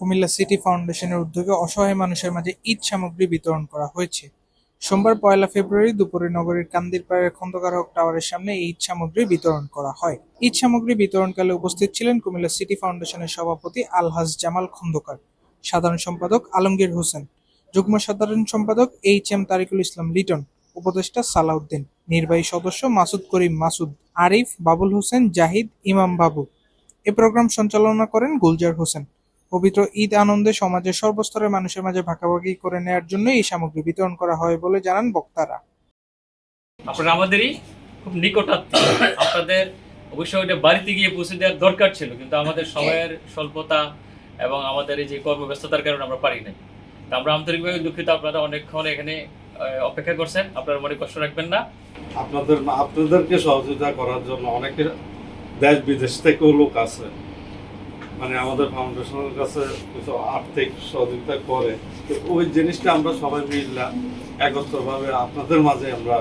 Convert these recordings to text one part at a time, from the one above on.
Comilla city ফাউন্ডেশনের উদ্যোগে অসহায় মানুষের মাঝে ঈদ সামগ্রী বিতরণ করা হয়েছে। সোমবার পয়লা ফেব্রুয়ারি দুপুরে নগরীর কান্দিরপাড়ের খন্দকার হক টাওয়ারের সামনে এই ঈদ সামগ্রী বিতরণ করা হয়। ঈদ সামগ্রী বিতরণকালে উপস্থিত ছিলেন কুমিল্লা সিটি ফাউন্ডেশনের সভাপতি আলহাজ জামাল খন্দকার, সাধারণ সম্পাদক আলমগীর হোসেন, যুগ্ম সাধারণ সম্পাদক এইচ এম তারিকুল ইসলাম লিটন, উপদেষ্টা সালাউদ্দিন, নির্বাহী সদস্য মাসুদ করিম মাসুদ, আরিফ, বাবুল হোসেন, জাহিদ, ইমাম বাবু। এ প্রোগ্রাম সঞ্চালনা করেন গুলজার হোসেন। পবিত্র ঈদ আনন্দে সমাজের সর্বস্তরের মানুষের মাঝে ভাগাভাগি করে নেয়ার জন্য এই সামগ্রী বিতরণ করা হয় বলে জানান বক্তারা। আপনারা আমাদেরই খুব নিকটাত্মীয়। আপনাদের অবশ্যই ওইটা বাড়িতে গিয়ে পৌঁছে দেওয়ার দরকার ছিল কিন্তু আমাদের সময়ের স্বল্পতা এবং আমাদের এই যে কর্মব্যস্ততার কারণে আমরা পারি নাই। তা আমরা আন্তরিকভাবে দুঃখিত আপনারা অনেকক্ষণ এখানে আহ, অপেক্ষা করছেন। আপনারা মনে কষ্ট রাখবেন না। আপনাদের আপনাদেরকে সহযোগিতা করার জন্য অনেকে দেশ বিদেশ থেকেও লোক আছে। মানে আমাদের ফাউন্ডেশনের কাছে কিছু আর্থিক সহযোগিতা করে। তো ওই জিনিসটা আমরা সবাই মিললা, একত্রভাবে আপনাদের মাঝে আমরা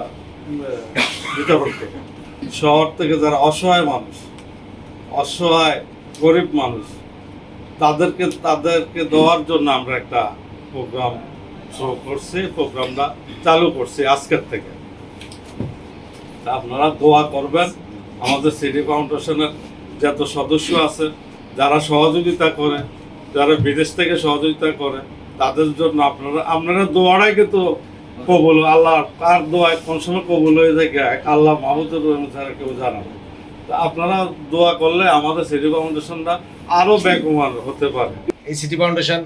শহর থেকে যারা অসহায় মানুষ, অসহায় গরিব মানুষ, তাদেরকে তাদেরকে দেওয়ার জন্য আমরা একটা প্রোগ্রাম শুরু করছি, প্রোগ্রামটা চালু করছি আজকের থেকে। আপনারা দোয়া করবেন, আমাদের সিটি ফাউন্ডেশনের যত সদস্য আছে যারা সহযোগিতা করে যারা বিদেশ থেকে সহযোগিতা করে তাদের জন্য আপনারা আপনারা দোয়াটাই কিন্তু কবুল আল্লাহ কার দোয়ায় কোন সময় কবুল হয়ে যায় আল্লাহ মাহমুদুর রহমান ছাড়া কেউ জানা না। তা আপনারা দোয়া করলে আমাদের সিটি ফাউন্ডেশনটা আরও বেগমান হতে পারে। এই সিটি ফাউন্ডেশন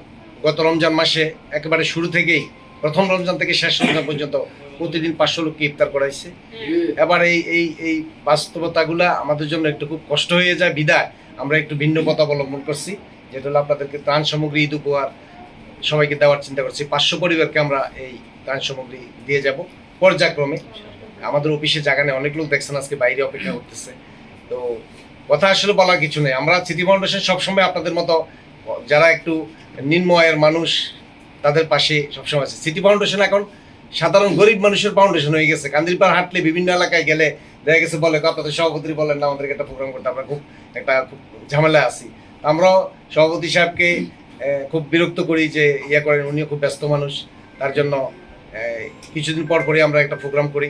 গত রমজান মাসে একেবারে শুরু থেকেই প্রথম রমজান থেকে শেষ রমজান পর্যন্ত প্রতিদিন পাঁচশো লোককে ইফতার করাইছে। এবার এই এই এই বাস্তবতাগুলা আমাদের জন্য একটু খুব কষ্ট হয়ে যায় বিদায়। আমরা একটু ভিন্ন পথ অবলম্বন করছি, যেটা হলো আপনাদেরকে ত্রাণ সামগ্রী, ঈদ উপহার সবাইকে দেওয়ার চিন্তা করছি। পাঁচশো পরিবারকে আমরা এই ত্রাণ সামগ্রী দিয়ে যাব পর্যায়ক্রমে। আমাদের অফিসে জায়গা অনেক লোক দেখছেন আজকে বাইরে অপেক্ষা করতেছে। তো কথা আসলে বলার কিছু নেই। আমরা সিটি ফাউন্ডেশন সবসময় আপনাদের মতো, যারা একটু নিম্ন আয়ের মানুষ, তাদের পাশে সবসময় আছে। সিটি ফাউন্ডেশন এখন সাধারণ গরিব মানুষের ফাউন্ডেশন হয়ে গেছে। কান্দিরপাড় হাঁটলে বিভিন্ন এলাকায় গেলে দেখা গেছে বলে আপনাদের সভাপতি বলেন না, আমাদেরকে একটা প্রোগ্রাম করতে, আমরা খুব একটা খুব ঝামেলায় আছি। আমরাও সভাপতি সাহেবকে খুব বিরক্ত করি যে ইয়ে করেন, উনিও খুব ব্যস্ত মানুষ, তার জন্য কিছুদিন পর পরই আমরা একটা প্রোগ্রাম করি।